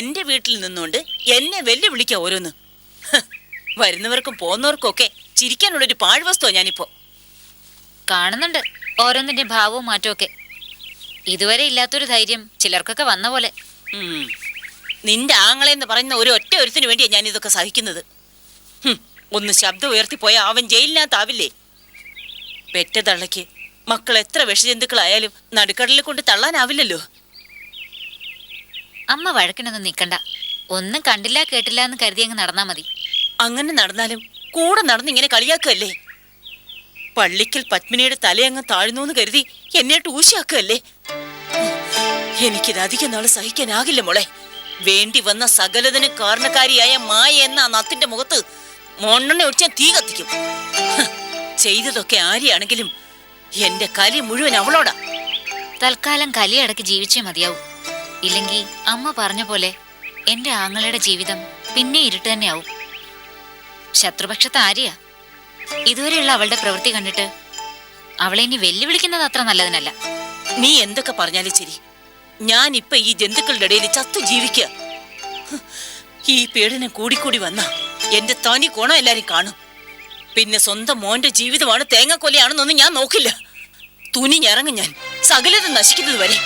എന്റെ വീട്ടിൽ നിന്നുകൊണ്ട് എന്നെ വെല്ലുവിളിക്ക ഓരോന്ന്. വരുന്നവർക്കും പോകുന്നവർക്കും ഒക്കെ ചിരിക്കാനുള്ളൊരു പാഴ്വസ്തുവാ ഞാനിപ്പോ. കാണുന്നുണ്ട്. ഓരോന്നിന്റെ ഭാവവും മാറ്റമൊക്കെ ഇതുവരെ ഇല്ലാത്തൊരു ധൈര്യം ചിലർക്കൊക്കെ വന്ന പോലെ. നിന്റെ നിന്റെ ആങ്ങളെന്ന് പറയുന്ന ഒരു ഒറ്റ ഒരുത്തിനു വേണ്ടിയാ ഞാൻ ഇതൊക്കെ സഹിക്കുന്നത് ഒന്ന് ശബ്ദം ഉയർത്തിപ്പോയ അവൻ ജയിലിനകത്താവില്ലേ? പെറ്റ തള്ളയ്ക്ക് മക്കൾ എത്ര വിഷജന്തുക്കളായാലും നടുക്കടലിൽ കൊണ്ട് തള്ളാനാവില്ലല്ലോ. അമ്മ വഴക്കിനൊന്നും നിക്കണ്ട. ഒന്നും കണ്ടില്ല കേട്ടില്ല എന്ന് കരുതി അങ്ങ് നടന്നാ മതി. അങ്ങനെ നടന്നാലും കൂടെ നടന്ന് ഇങ്ങനെ കളിയാക്കല്ലേ പള്ളിക്കൽ പത്മിനിയുടെ തലയങ്ങ് താഴ്ന്നു എന്ന് കരുതി എന്നെ ടൂശിയാക്കല്ലേ എനിക്കിത് അധികം നാൾ സഹിക്കാനാകില്ല മോളെ. വേണ്ടി വന്ന സകലതിന് കാരണക്കാരിയായ മായ എന്ന നത്തിന്റെ മുഖത്ത് മണ്ണെണ്ണ ഒഴിച്ച തീ കത്തിക്കും. ചെയ്തതൊക്കെ ആരെയാണെങ്കിലും എന്റെ കലി മുഴുവൻ അവളോടാ. തൽക്കാലം കലിയടക്കി ജീവിച്ചേ മതിയാവൂ. ഇല്ലെങ്കിൽ അമ്മ പറഞ്ഞ പോലെ എന്റെ ആങ്ങളുടെ ജീവിതം പിന്നെ ഇരുട്ട് തന്നെയാവും. ശത്രുപക്ഷത്ത് ആര്യ? ഇതുവരെയുള്ള അവളുടെ പ്രവൃത്തി കണ്ടിട്ട് അവളെ ഇനി വെല്ലുവിളിക്കുന്നത് അത്ര നല്ലതിനല്ല. നീ എന്തൊക്കെ പറഞ്ഞാലും ശരി. ഞാൻ ഇപ്പൊ ഈ ജന്തുക്കളുടെ ഇടയിൽ ചത്തു ജീവിക്കുക ഈ പീഡനം കൂടിക്കൂടി വന്ന എന്റെ തനി കോണം എല്ലാരും കാണും. പിന്നെ സ്വന്തം മോന്റെ ജീവിതമാണ് തേങ്ങാക്കൊലയാണെന്നൊന്നും ഞാൻ നോക്കില്ല. തുനിഞ്ഞിറങ്ങും ഞറങ്ങും ഞാൻ. സകലത നശിക്കുന്നത് വരെ.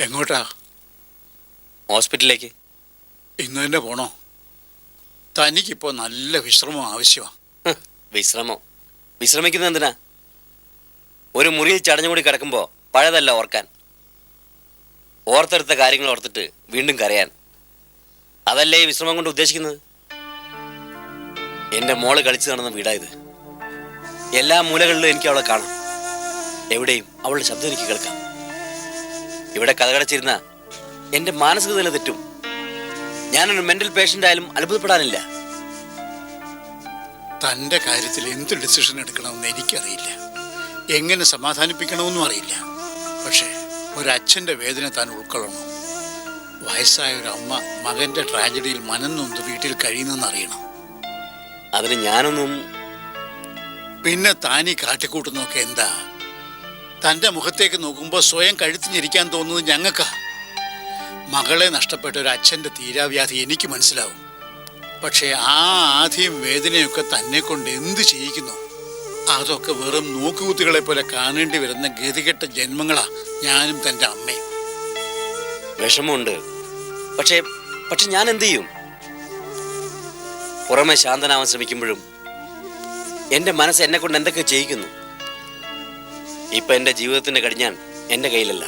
എങ്ങോട്ടാ? ഹോസ്പിറ്റലിലേക്ക്. ഇന്ന് തന്നെ പോണോ? തനിക്കിപ്പോ നല്ല വിശ്രമം ആവശ്യമാണ് വിശ്രമം. വിശ്രമിക്കുന്നത് എന്തിനാ? ഒരു മുറിയിൽ ചടഞ്ഞുകൂടി കിടക്കുമ്പോൾ പഴയതല്ല ഓർക്കാൻ. ഓർത്തെടുത്ത കാര്യങ്ങൾ ഓർത്തിട്ട് വീണ്ടും കരയാൻ. അതല്ലേ ഈ വിശ്രമം കൊണ്ട് ഉദ്ദേശിക്കുന്നത്? എന്റെ മോൾ കളിച്ചു നടന്ന വീടായത് എല്ലാ മൂലകളിലും എനിക്ക് അവളെ കാണാം. എവിടെയും അവളുടെ ശബ്ദം എനിക്ക് കേൾക്കാം. ഇവിടെ കഥകടച്ചിരുന്ന എന്റെ മാനസിക നില തെറ്റും. ഞാനൊരു മെന്റൽ പേഷ്യന്റ് ആയാലും അത്ഭുതപ്പെടാനില്ല. തന്റെ കാര്യത്തിൽ എന്ത് ഡിസിഷൻ എടുക്കണമെന്ന് എനിക്കറിയില്ല. എങ്ങനെ സമാധാനിപ്പിക്കണമെന്നും അറിയില്ല. പക്ഷേ ഒരച്ഛന്റെ വേദന താൻ ഉൾക്കൊള്ളണം. വയസ്സായ ഒരു അമ്മ മകന്റെ ട്രാജഡിയിൽ മനന്നൊന്ന് വീട്ടിൽ കഴിയുന്നെന്ന് അറിയണം. അതിന് ഞാനൊന്നും പിന്നെ താനീ കാട്ടിക്കൂട്ടുന്നൊക്കെ എന്താ? തന്റെ മുഖത്തേക്ക് നോക്കുമ്പോൾ സ്വയം കഴുത്തിഞ്ഞിരിക്കാൻ തോന്നുന്നത് ഞങ്ങൾക്കാ. മകളെ നഷ്ടപ്പെട്ട ഒരു അച്ഛന്റെ തീരാവ്യാധി എനിക്ക് മനസ്സിലാവും. പക്ഷേ ആ ആധിയും വേദനയൊക്കെ തന്നെ കൊണ്ട് എന്ത് ചെയ്യിക്കുന്നു? അതൊക്കെ വെറും നോക്കുകുത്തികളെ പോലെ കാണേണ്ടി വരുന്ന ഗതികെട്ട ജന്മങ്ങളാ ഞാനും തന്റെ അമ്മയും. വിഷമമുണ്ട്. പക്ഷേ പക്ഷെ ഞാൻ എന്ത് ചെയ്യും? പുറമെ ശാന്തനാവാൻ ശ്രമിക്കുമ്പോഴും എന്റെ മനസ്സ് എന്നെ കൊണ്ട് എന്തൊക്കെ ചെയ്യിക്കുന്നു? ഇപ്പൊ എന്റെ ജീവിതത്തിന്റെ കടിഞ്ഞാൻ എന്റെ കയ്യിലല്ല.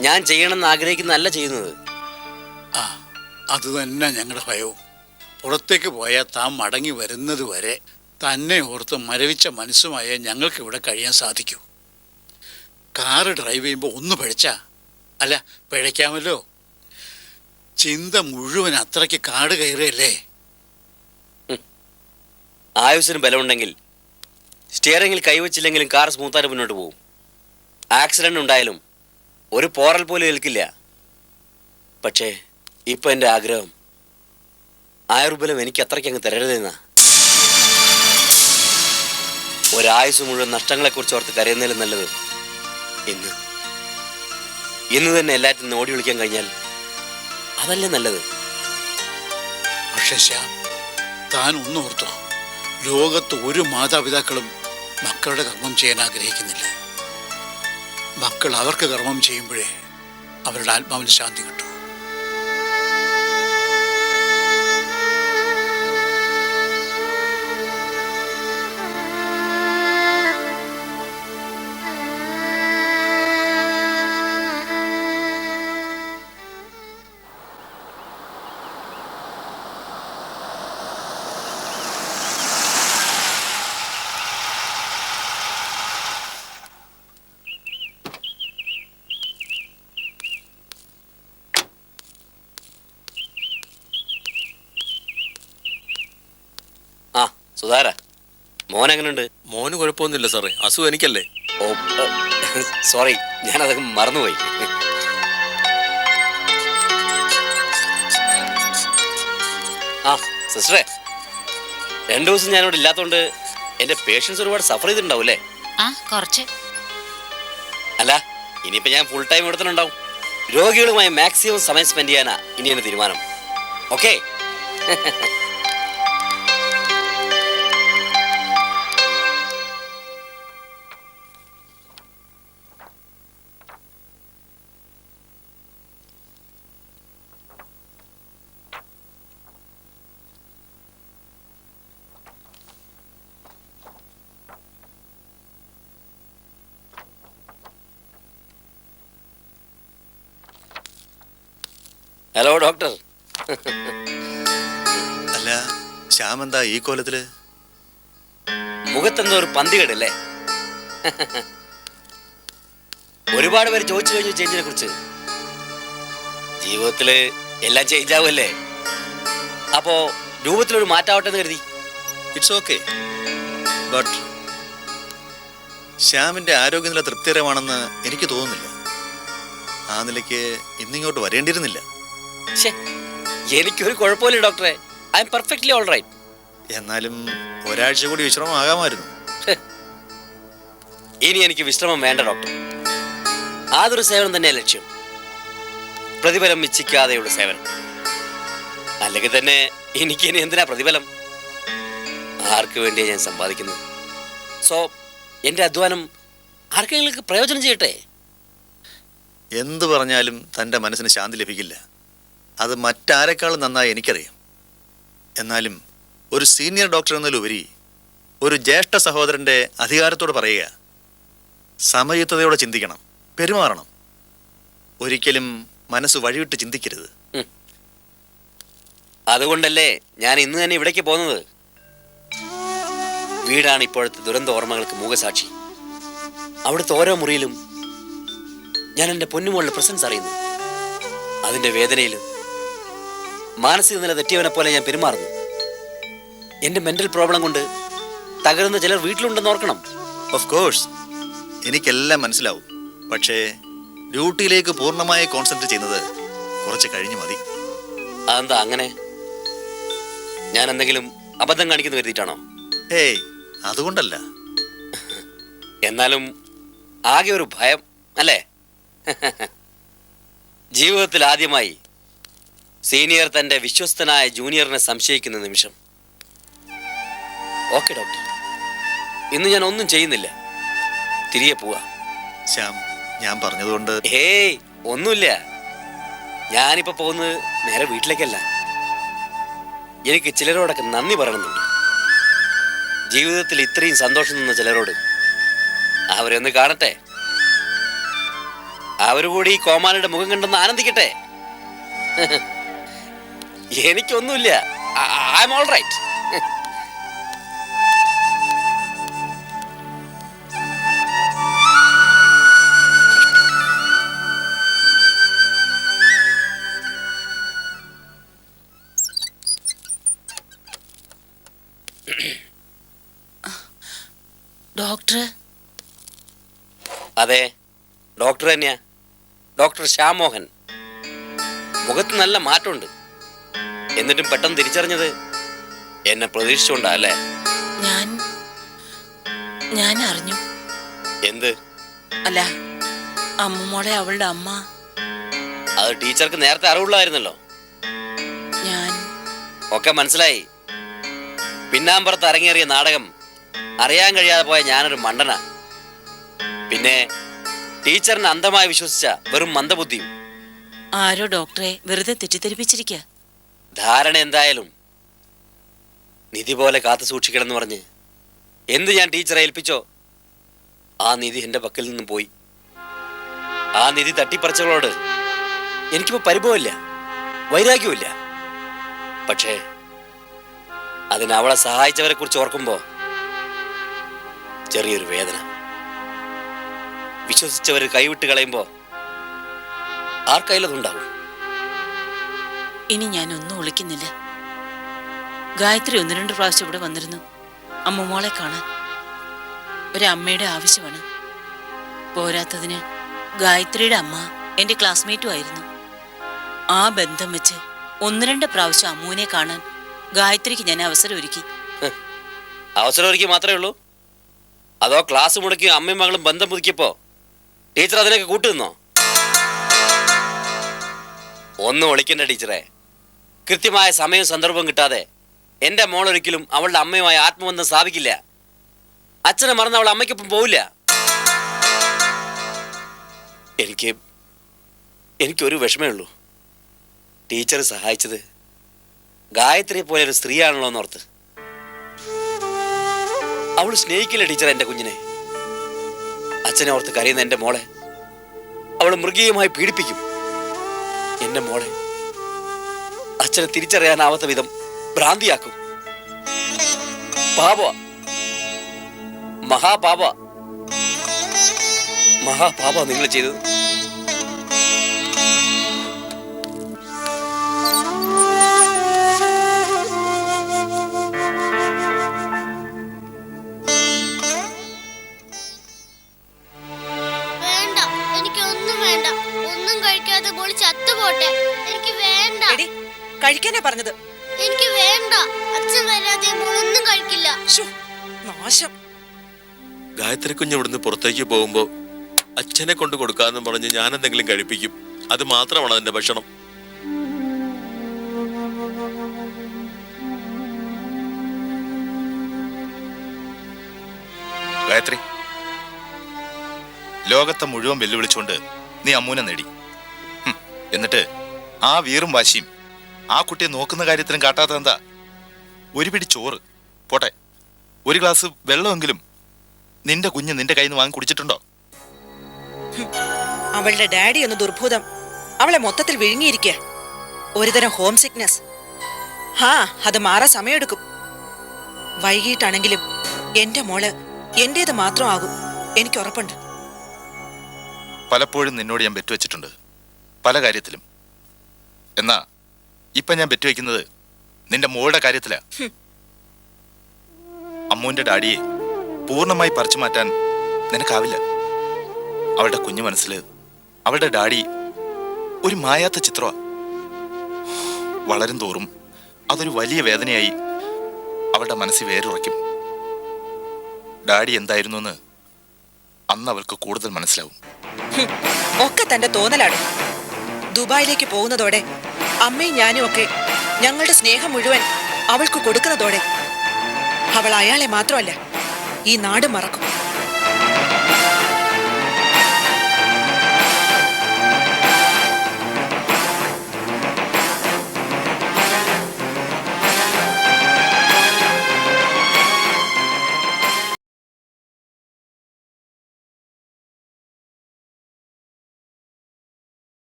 ഞാൻ ചെയ്യണമെന്ന് ആഗ്രഹിക്കുന്നതല്ല ചെയ്യുന്നത്. ആ അത് തന്നെ ഞങ്ങളുടെ ഭയവും. പുറത്തേക്ക് പോയാൽ താൻ മടങ്ങി വരുന്നത് വരെ തന്നെ ഓർത്ത് മരവിച്ച മനസ്സുമായ ഞങ്ങൾക്ക് ഇവിടെ കഴിയാൻ സാധിക്കൂ. കാറ് ഡ്രൈവ് ചെയ്യുമ്പോൾ ഒന്ന് പഴിച്ചാ? അല്ല പിഴയ്ക്കാമല്ലോ? ചിന്ത മുഴുവൻ അത്രയ്ക്ക് കാട് കയറിയല്ലേ? ആയുസിന് ബലമുണ്ടെങ്കിൽ സ്റ്റിയറിംഗിൽ കൈവച്ചില്ലെങ്കിലും കാർ സ്മൂത്തായിട്ട് മുന്നോട്ട് പോകും. ആക്സിഡന്റ് ഉണ്ടായാലും ഒരു പോറൽ പോലും ഏൽക്കില്ല. പക്ഷേ ഇപ്പം എന്റെ ആഗ്രഹം ആയുർബലം എനിക്ക് അത്രയ്ക്ക് അങ്ങ് തരരുതെന്നാ ഒരായുസ് മുഴുവൻ നഷ്ടങ്ങളെക്കുറിച്ച് ഓർത്ത് കരയുന്നതിലും നല്ലത് ഇന്ന്. ഇന്ന് തന്നെ എല്ലാറ്റിനും ഓടി വിളിക്കാൻ കഴിഞ്ഞാൽ അതല്ലേ നല്ലത്? പക്ഷേ ശ്യാം താൻ ഒന്നോർത്തോ ലോകത്ത് ഒരു മാതാപിതാക്കളും മക്കളുടെ കർമ്മം ചെയ്യാൻ ആഗ്രഹിക്കുന്നില്ല. മക്കൾ അവർക്ക് കർമ്മം ചെയ്യുമ്പോഴേ അവരുടെ ആത്മാവിന് ശാന്തി കിട്ടൂ. സുധാര മോൻ എങ്ങനെയുണ്ട് മോന് കുഴപ്പമൊന്നുമില്ല സാറേ. അസുഖം എനിക്കല്ലേ? ഓ സോറി ഞാനതൊക്കെ മറന്നുപോയി. ആ സിസ്റ്ററെ രണ്ടു ദിവസം ഞാനിവിടെ ഇല്ലാത്തതുകൊണ്ട് എന്റെ പേഷ്യൻസ് ഒരുപാട് സഫർ ചെയ്തിട്ടുണ്ടാവൂലേ അല്ലേ? ആ കുറച്ച്. അല്ല ഇനിയിപ്പോ ഞാൻ ഫുൾ ടൈം ഇവിടെ തന്നെ ഉണ്ടാവും. രോഗികളുമായി മാക്സിമം സമയം സ്പെൻഡ് ചെയ്യാനാ ഇനി എന്റെ തീരുമാനം. ഓക്കെ ഹലോ ഡോക്ടർ അല്ല ശ്യാം എന്താ ഈ കോലത്തിൽ? മുഖത്തെന്തോ ഒരു പന്തികേടല്ലേ? ഒരുപാട് പേര് ചോദിച്ചു കഴിഞ്ഞു ചേഞ്ചിനെ കുറിച്ച്. ജീവിതത്തിൽ എല്ലാം ചേഞ്ച് ആവുമല്ലേ? അപ്പോ രൂപത്തിലൊരു മാറ്റാവട്ടെ എന്ന് കരുതി. ഇറ്റ്സ് ഓക്കെ ബട്ട് ശ്യാമിന്റെ ആരോഗ്യനില തൃപ്തികരമാണെന്ന് എനിക്ക് തോന്നുന്നില്ല. ആ നിലയ്ക്ക് ഇന്നിങ്ങോട്ട് വരേണ്ടിയിരുന്നില്ല. എനിക്കൊരു കുഴപ്പമില്ല ഡോക്ടറെ. I M perfectly all right എന്നാലും ഒരാഴ്ച കൂടി വിശ്രമം ആകാമായിരുന്നു ഇനി എനിക്ക് വിശ്രമം വേണ്ട ഡോക്ടർ. ആതൊരു സേവനം തന്നെ ലക്ഷ്യം. പ്രതിഫലം ഇച്ഛിക്കാതെയുള്ള സേവനം. അല്ലെങ്കിൽ തന്നെ എനിക്ക് ഇനി എന്തിനാ പ്രതിഫലം? ആർക്ക് വേണ്ടിയാ ഞാൻ സമ്പാദിക്കുന്നത്? സോ എന്റെ അധ്വാനം ആർക്കെങ്കിലും പ്രയോജനം ചെയ്യട്ടെ? എന്തു പറഞ്ഞാലും തന്റെ മനസ്സിന് ശാന്തി ലഭിക്കില്ല. അത് മറ്റാരെക്കാളും നന്നായി എനിക്കറിയാം. എന്നാലും ഒരു സീനിയർ ഡോക്ടർ എന്നതിലുപരി ഒരു ജ്യേഷ്ഠ സഹോദരന്റെ അധികാരത്തോട് പറയുക സമയത്തതയോടെ ചിന്തിക്കണം പെരുമാറണം. ഒരിക്കലും മനസ്സ് വഴിവിട്ട് ചിന്തിക്കരുത്. അതുകൊണ്ടല്ലേ ഞാൻ ഇന്ന് തന്നെ ഇവിടേക്ക് പോകുന്നത്? വീടാണ് ഇപ്പോഴത്തെ ദുരന്ത ഓർമ്മകൾക്ക് മൂകസാക്ഷി. അവിടുത്തെ ഓരോ മുറിയിലും ഞാൻ എന്റെ പൊന്നുമോളുടെ പ്രസൻസ് അറിയുന്നു. അതിന്റെ വേദനയിലും മാനസിക നില തെറ്റിയവനെ പോലെ ഞാൻ പെരുമാറുന്നു. എന്റെ മെന്റൽ പ്രോബ്ലം കൊണ്ട് തകരുന്ന ചിലർ വീട്ടിലുണ്ടെന്ന് ഓർക്കണം. ഓഫ് കോഴ്സ് എനിക്കെല്ലാം മനസ്സിലാവും. പക്ഷേ ഡ്യൂട്ടിയിലേക്ക് പൂർണമായി കോൺസെൻട്രേറ്റ് ചെയ്യുന്നത് കുറച്ച് കഴിഞ്ഞ് മതി. അതെന്താ അങ്ങനെ? ഞാൻ എന്തെങ്കിലും അബദ്ധം കാണിക്കുന്നു കരുതിയിട്ടാണോ? ഏയ് അതുകൊണ്ടല്ല. എന്നാലും ആകെ ഒരു ഭയം അല്ലേ? ജീവിതത്തിൽ ആദ്യമായി സീനിയർ തന്റെ വിശ്വസ്തനായ ജൂനിയറിനെ സംശയിക്കുന്ന നിമിഷം. Okay doctor. ഇന്ന് ഞാൻ ഒന്നും ചെയ്യുന്നില്ല. തിരികെ പോവാ. ശ്യാം ഞാൻ പറഞ്ഞതുകൊണ്ട് ഏയ് ഒന്നുമില്ല. ഞാനിപ്പോ പോകുന്നത് നേരെ വീട്ടിലേക്കല്ല. എനിക്ക് ചിലരോടൊക്കെ നന്ദി പറയണമെന്നുണ്ട്. ജീവിതത്തിൽ ഇത്രയും സന്തോഷം നിന്ന ചിലരോട് അവരെ ഒന്ന് കാണട്ടെ. അവരുകൂടി ഈ മുഖം കണ്ടെന്ന് ആനന്ദിക്കട്ടെ. എനിക്കൊന്നുമില്ല. I'm all right doctor? അതെ ഡോക്ടർ തന്നെയാ. ഡോക്ടർ ശ്യാമോഹൻ. മുഖത്ത് നല്ല മാറ്റമുണ്ട്. എന്നിട്ടും പെട്ടെന്ന് തിരിച്ചറിഞ്ഞത്? എന്നെ പ്രതീക്ഷിച്ചുകൊണ്ടാ അല്ലേ? ഞാൻ ഞാൻ അറിഞ്ഞു. എന്ത്? അല്ല അമ്മമോളെ അവളുടെ അമ്മ. അത് ടീച്ചർക്ക് നേരത്തെ അറിവുള്ളായിരുന്നല്ലോ ഞാൻ. ഒക്കെ മനസ്സിലായി. പിന്നാമ്പുറത്ത് അരങ്ങേറിയ നാടകം അറിയാൻ കഴിയാതെ പോയ ഞാനൊരു മണ്ടന. പിന്നെ ടീച്ചറിനെ അന്ധമായി വിശ്വസിച്ച വെറും മന്ദബുദ്ധിയും. ആരോ ഡോക്ടറെ വെറുതെ തെറ്റിദ്ധരിപ്പിച്ചിരിക്കുക ധാരണ എന്തായാലും നിധി പോലെ കാത്തു സൂക്ഷിക്കണമെന്ന് പറഞ്ഞ് എന്ത് ഞാൻ ടീച്ചറെ ഏൽപ്പിച്ചോ? ആ നിധി എന്റെ പക്കൽ നിന്നും പോയി. ആ നിധി തട്ടിപ്പറിച്ചവളോട് എനിക്കിപ്പോ പരിഭവമില്ല വൈരാഗ്യമില്ല പക്ഷേ അതിന് അവളെ സഹായിച്ചവരെ കുറിച്ച് ഓർക്കുമ്പോ ചെറിയൊരു വേദന. വിശ്വസിച്ചവർ കൈവിട്ട് കളയുമ്പോൾ ആർക്കൈലതുണ്ടാവും ഇനി ഞാനൊന്നും ഒളിക്കുന്നില്ല. ഗായത്രി ഒന്ന് രണ്ട് പ്രാവശ്യം ഇവിടെ വന്നിരുന്നു. അമ്മുമോളെ കാണാൻ. ഒരമ്മയുടെ ആവശ്യമാണ്. പോരാത്തതിന് ഗായത്രിയുടെ അമ്മ എന്റെ ക്ലാസ്മേറ്റും ആയിരുന്നു. ആ ബന്ധം വെച്ച് ഒന്ന് രണ്ട് പ്രാവശ്യം അമ്മുവിനെ കാണാൻ ഗായത്രിക്ക് ഞാൻ അവസരം ഒരുക്കി. അവസരം ഒരുക്കി മാത്രമേ ഉള്ളൂ? അതോ ക്ലാസ് മുടക്കി അമ്മയും മകളും ബന്ധം പുതുക്കിയപ്പോ ടീച്ചർ അതിനൊക്കെ കൂട്ടുന്നോ ഒന്നും ഒളിക്കണ്ട ടീച്ചറെ. കൃത്യമായ സമയവും സന്ദർഭവും കിട്ടാതെ എന്റെ മോൾ ഒരിക്കലും അവളുടെ അമ്മയുമായി ആത്മബന്ധം സ്ഥാപിക്കില്ല. അച്ഛനെ മറന്ന് അവൾ അമ്മയ്ക്കൊപ്പം പോവില്ല. എനിക്ക് എനിക്കൊരു വിഷമേ ഉള്ളൂ. ടീച്ചർ സഹായിച്ചത് ഗായത്രിയെ പോലെ ഒരു സ്ത്രീയാണല്ലോ എന്നോർത്ത്. അവൾ സ്നേഹിക്കില്ല ടീച്ചർ എന്റെ കുഞ്ഞിനെ. അച്ഛനെ ഓർത്ത് കരയുന്ന എന്റെ മോളെ അവൾ മൃഗീയമായി പീഡിപ്പിക്കും. എന്റെ മോളെ അച്ഛനെ തിരിച്ചറിയാനാവാത്ത വിധം ഭ്രാന്തിയാക്കും. പാപ. മഹാപാപ. മഹാപാപ നിങ്ങൾ ചെയ്തത്. വേണ്ട. എനിക്ക് ഒന്നും വേണ്ട. ഒന്നും കഴിക്കാതെ മോൾ ചത്തുപോട്ടെ എനിക്ക് വേണ്ട. കഴിക്കാനാ പറഞ്ഞത്? എനിക്ക് വേണ്ട. അച്ഛൻ വരാതെ മോളൊന്നും കഴിക്കില്ല. ശ്ശോ, നാശം. ഗായത്രി കുഞ്ഞ് ഇവിടുന്ന് പുറത്തേക്ക് പോകുമ്പോ അച്ഛനെ കൊണ്ട് കൊടുക്കാന്ന് പറഞ്ഞ് ഞാൻ എന്തെങ്കിലും കഴിപ്പിക്കും. അത് മാത്രമാണ് അതിന്റെ ഭക്ഷണം. ഗായത്രി ലോകത്തെ മുഴുവൻ വെല്ലുവിളിച്ചുകൊണ്ട് നീ അമ്മൂനെ നേടി. എന്നിട്ട് ആ വീറും വാശിയും ആ കുട്ടിയെ നോക്കുന്ന കാര്യത്തിനും കാട്ടാത്ത എന്താ? ഒരു പിടി ചോറ്. പോട്ടെ. ഒരു ഗ്ലാസ് വെള്ളമെങ്കിലും നിന്റെ കുഞ്ഞ് നിന്റെ കയ്യിൽ നിന്ന് വാങ്ങി കുടിച്ചിട്ടുണ്ടോ? അവളുടെ ഡാഡി എന്ന ദുർഭൂതം. അവളെ മൊത്തത്തിൽ വിഴുങ്ങിയിരിക്കുക ഒരുതരം ഹോം സിക്നസ്. ഹാ അത് മാറാൻ സമയമെടുക്കും. വൈകിട്ടാണെങ്കിലും എന്റെ മോൾ എന്റേത് മാത്രമാകും എനിക്ക് ഉറപ്പുണ്ട്. പലപ്പോഴും നിന്നോട് ഞാൻ വെറ്റുവെച്ചിട്ടുണ്ട് പല കാര്യത്തിലും. എന്നാ ഇപ്പൊ ഞാൻ ബെറ്റ് വെക്കുന്നത് നിന്റെ മോളുടെ കാര്യത്തിലാ. അമ്മുവിന്റെ ഡാഡിയെ പൂർണമായി പറിച്ചു മാറ്റാൻ നിനക്കാവില്ല. അവളുടെ കുഞ്ഞു മനസ്സിൽ അവളുടെ ഡാഡി ഒരു മായാത്ത ചിത്രമാ. വളരും തോറും അതൊരു വലിയ വേദനയായി അവളുടെ മനസ്സിൽ വേരുറയ്ക്കും. ഡാഡി എന്തായിരുന്നു എന്ന് അന്ന് അവൾക്ക് കൂടുതൽ മനസ്സിലാവും. ഒക്കെ തന്റെ തോന്നലാണ്. ദുബായിലേക്ക് പോകുന്നതോടെ അമ്മയും ഞാനും ഒക്കെ ഞങ്ങളുടെ സ്നേഹം മുഴുവൻ അവൾക്ക് കൊടുക്കുന്നതോടെ അവൾ അയാളെ മാത്രമല്ല ഈ നാട് മറക്കും.